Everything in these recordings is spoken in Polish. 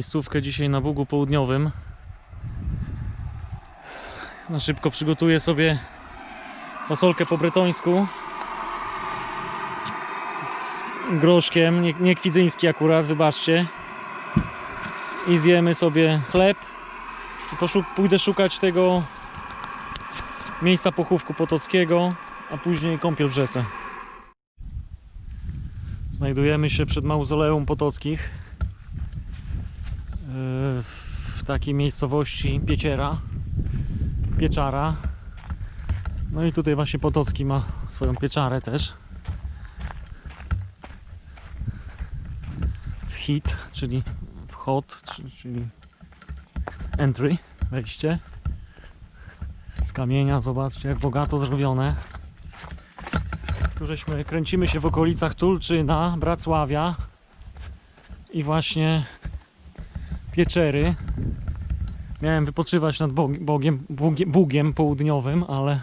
miejscówkę dzisiaj na Bugu Południowym. Na szybko przygotuję sobie fasolkę po bretońsku z groszkiem, nie, nie kwidzyński akurat, wybaczcie. I zjemy sobie chleb. I poszuk- pójdę szukać tego miejsca pochówku potockiego, a później kąpiel w rzece. Znajdujemy się przed mauzoleum Potockich w takiej miejscowości Pieciera, Pieczara. No i tutaj właśnie Potocki ma swoją pieczarę też. Wchit, czyli wchod, czy- czyli entry, wejście. Z kamienia, zobaczcie jak bogato zrobione. Tu żeśmy kręcimy się w okolicach Tulczyna, Bracławia i właśnie Pieczery. Miałem wypoczywać nad Bog- Bogiem, Bugiem, Bugiem południowym, ale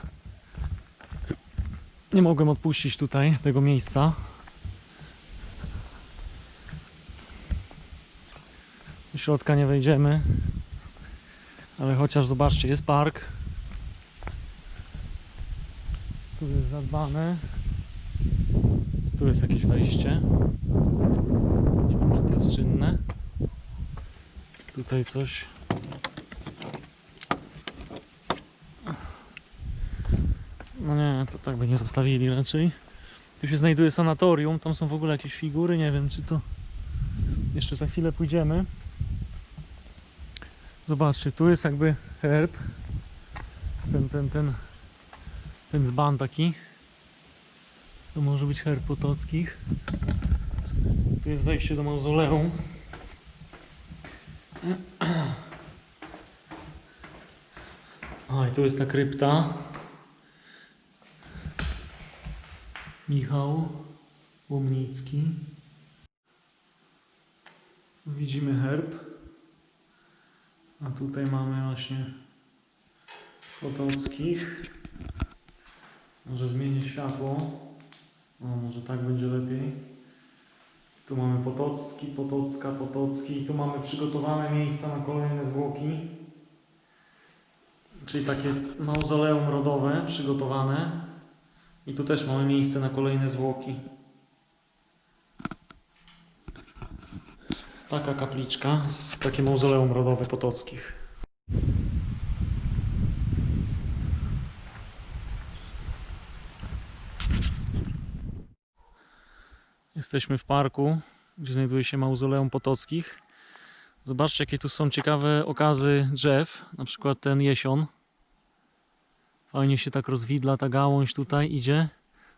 nie mogłem odpuścić tutaj tego miejsca. Do środka nie wejdziemy, ale chociaż zobaczcie, jest park. Tu jest zadbane. Tu jest jakieś wejście. Nie wiem, czy to jest czynne. Tutaj coś. No nie, to tak by nie zostawili raczej. Tu się znajduje sanatorium, tam są w ogóle jakieś figury, nie wiem czy to... Jeszcze za chwilę pójdziemy. Zobaczcie, tu jest jakby herb. Ten, ten, ten, ten dzban taki. To może być herb potockich. Tu jest wejście do mauzoleum. A i tu jest ta krypta. Michał Łomnicki. Widzimy herb. A tutaj mamy właśnie Potockich. Może zmienię światło. Może tak będzie lepiej. Tu mamy Potocki, Potocka, Potocki. I tu mamy przygotowane miejsca na kolejne zwłoki. Czyli takie mauzoleum rodowe przygotowane. I tu też mamy miejsce na kolejne zwłoki. Taka kapliczka z takie mauzoleum rodowe Potockich. Jesteśmy w parku, gdzie znajduje się mauzoleum Potockich. Zobaczcie, jakie tu są ciekawe okazy drzew, na przykład ten jesion. Fajnie się tak rozwidla ta gałąź tutaj idzie.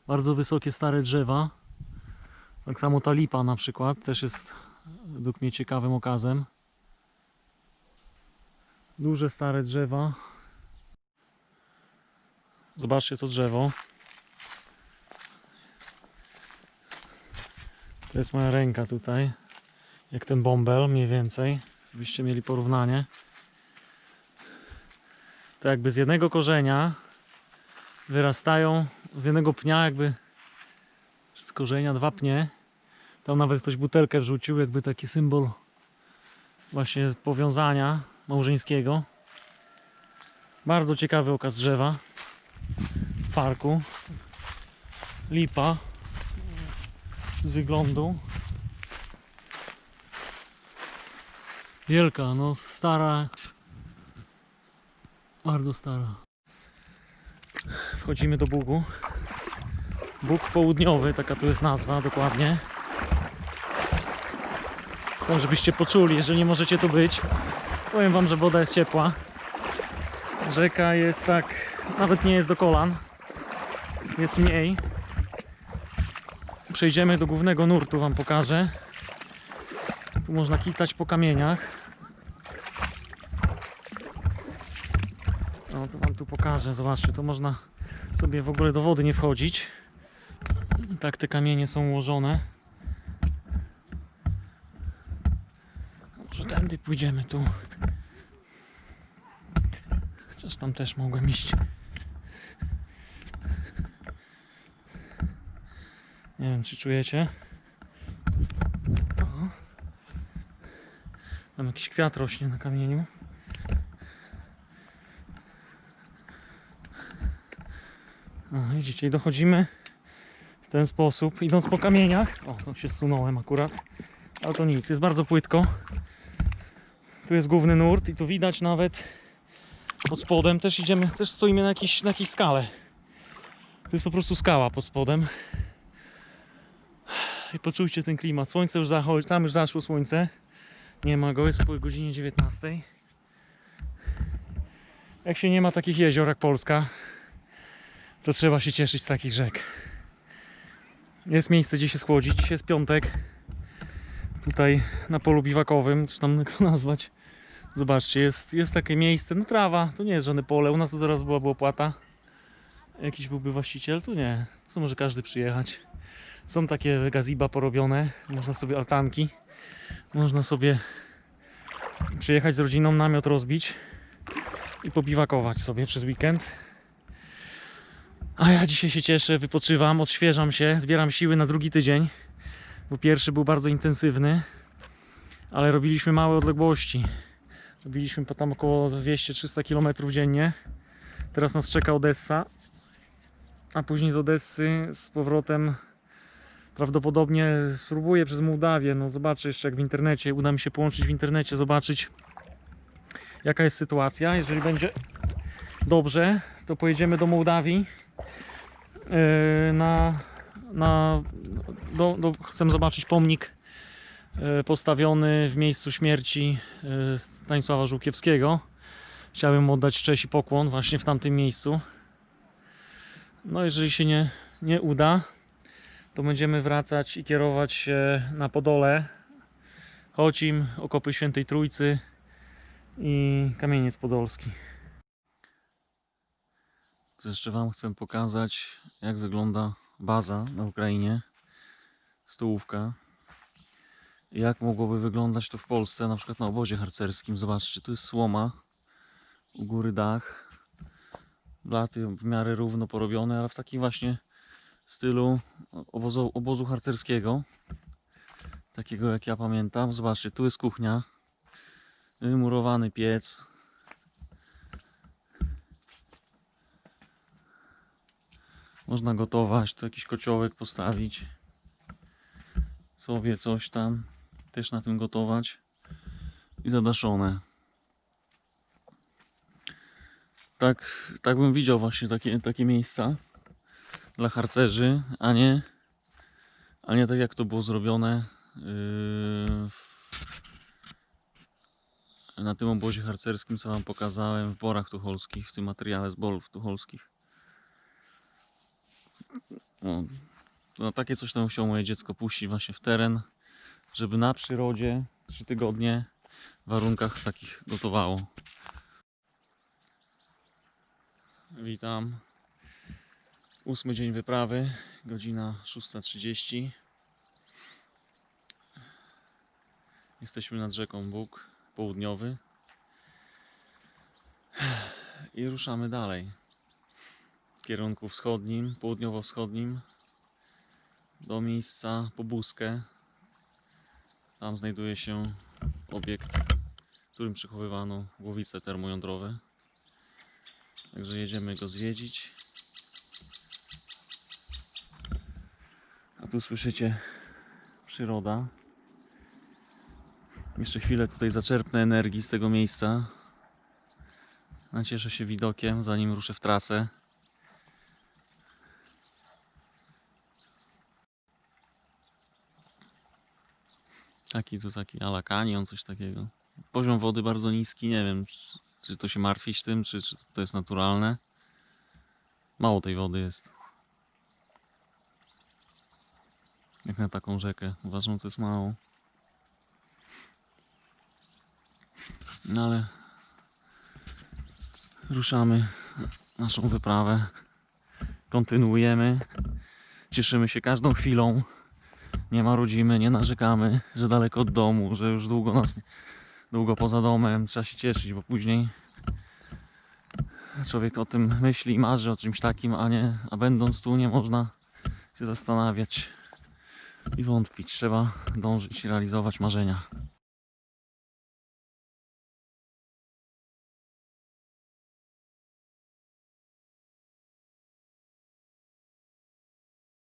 Bardzo wysokie, stare drzewa. Tak samo ta lipa na przykład też jest według mnie ciekawym okazem. Duże, stare drzewa. Zobaczcie to drzewo. To jest moja ręka tutaj. Jak ten bąbel mniej więcej. Żebyście mieli porównanie. To jakby z jednego korzenia wyrastają, z jednego pnia jakby z korzenia dwa pnie. Tam nawet ktoś butelkę wrzucił, jakby taki symbol właśnie powiązania małżeńskiego. Bardzo ciekawy okaz drzewa w parku. Lipa z wyglądu. Wielka, no stara. Bardzo stara. Wchodzimy do Bugu. Bóg południowy, taka tu jest nazwa dokładnie. Chcę, żebyście poczuli, jeżeli nie możecie tu być. Powiem wam, że woda jest ciepła. Rzeka jest tak, nawet nie jest do kolan. Jest mniej. Przejdziemy do głównego nurtu, wam pokażę. Tu można kicać po kamieniach. No to wam tu pokażę, zobaczcie, to można sobie w ogóle do wody nie wchodzić. Tak te kamienie są ułożone. Może tędy pójdziemy tu. Chociaż tam też mogłem iść. Nie wiem, czy czujecie. O. Tam jakiś kwiat rośnie na kamieniu. No, widzicie, i dochodzimy w ten sposób, idąc po kamieniach. O, to się zsunąłem akurat, ale to nic, jest bardzo płytko. Tu jest główny nurt i tu widać nawet pod spodem też idziemy, też stoimy na jakiejś, na jakiejś skale. To jest po prostu skała pod spodem. I poczujcie ten klimat. Słońce już zachodzi, tam już zaszło słońce. Nie ma go, jest po godzinie 19. Jak się nie ma takich jezior jak Polska, to trzeba się cieszyć z takich rzek. Jest miejsce, gdzie się schłodzić. Dzisiaj jest piątek. Tutaj na polu biwakowym, czy tam jak to nazwać. Zobaczcie, jest, jest takie miejsce. No trawa, to nie jest żadne pole. U nas to zaraz była, była płata. Jakiś byłby właściciel, tu nie. Tu może każdy przyjechać. Są takie gaziba porobione. Można sobie altanki. Można sobie przyjechać z rodziną, namiot rozbić i pobiwakować sobie przez weekend. A ja dzisiaj się cieszę, wypoczywam, odświeżam się, zbieram siły na drugi tydzień, bo pierwszy był bardzo intensywny, ale robiliśmy małe odległości. Robiliśmy tam około 200-300 km dziennie. Teraz nas czeka Odessa, a później z Odessy z powrotem prawdopodobnie spróbuję przez Mołdawię. No zobaczę jeszcze jak w internecie, uda mi się połączyć w internecie, zobaczyć jaka jest sytuacja. Jeżeli będzie dobrze, to pojedziemy do Mołdawii na, na do, do, chcę zobaczyć pomnik yy, postawiony w miejscu śmierci yy, Stanisława Żółkiewskiego. Chciałbym oddać cześć i pokłon właśnie w tamtym miejscu. No jeżeli się nie, nie uda, to będziemy wracać i kierować się na Podole, Chocim, Okopy Świętej Trójcy i Kamieniec Podolski. Co jeszcze Wam chcę pokazać, jak wygląda baza na Ukrainie, stołówka. Jak mogłoby wyglądać to w Polsce, na przykład na obozie harcerskim. Zobaczcie, tu jest słoma, u góry dach, blaty w miarę równo porobione, ale w takim właśnie stylu obozu, obozu harcerskiego. Takiego jak ja pamiętam. Zobaczcie, tu jest kuchnia. Wymurowany piec. Można gotować, tu jakiś kociołek postawić. Sobie coś tam. Też na tym gotować. I zadaszone. Tak, tak bym widział właśnie takie, takie miejsca dla harcerzy, a nie, a nie tak jak to było zrobione yy, na tym obozie harcerskim, co Wam pokazałem w Borach Tucholskich, w tym materiale z Borów Tucholskich. No, no takie coś tam chciało moje dziecko puścić właśnie w teren, żeby na przyrodzie 3 tygodnie w warunkach takich gotowało. Witam. Ósmy dzień wyprawy, godzina 6.30. Jesteśmy nad rzeką Bóg, południowy. I ruszamy dalej. Kierunku wschodnim, południowo-wschodnim. Do miejsca Pobuskę. Tam znajduje się obiekt, w którym przechowywano głowice termojądrowe. Także jedziemy go zwiedzić. A tu słyszycie przyroda. Jeszcze chwilę tutaj zaczerpnę energii z tego miejsca. Nacieszę się widokiem, zanim ruszę w trasę. Taki tu taki ala kanion, coś takiego. Poziom wody bardzo niski, nie wiem czy- to się martwić tym, czy, czy to jest naturalne. Mało tej wody jest. Jak na taką rzekę. Uważam, że to jest mało. No ale ruszamy naszą wyprawę. Kontynuujemy. Cieszymy się każdą chwilą. Nie marudzimy, nie narzekamy, że daleko od domu, że już długo nas, długo poza domem. Trzeba się cieszyć, bo później człowiek o tym myśli i marzy o czymś takim, a nie, a będąc tu nie można się zastanawiać i wątpić. Trzeba dążyć i realizować marzenia.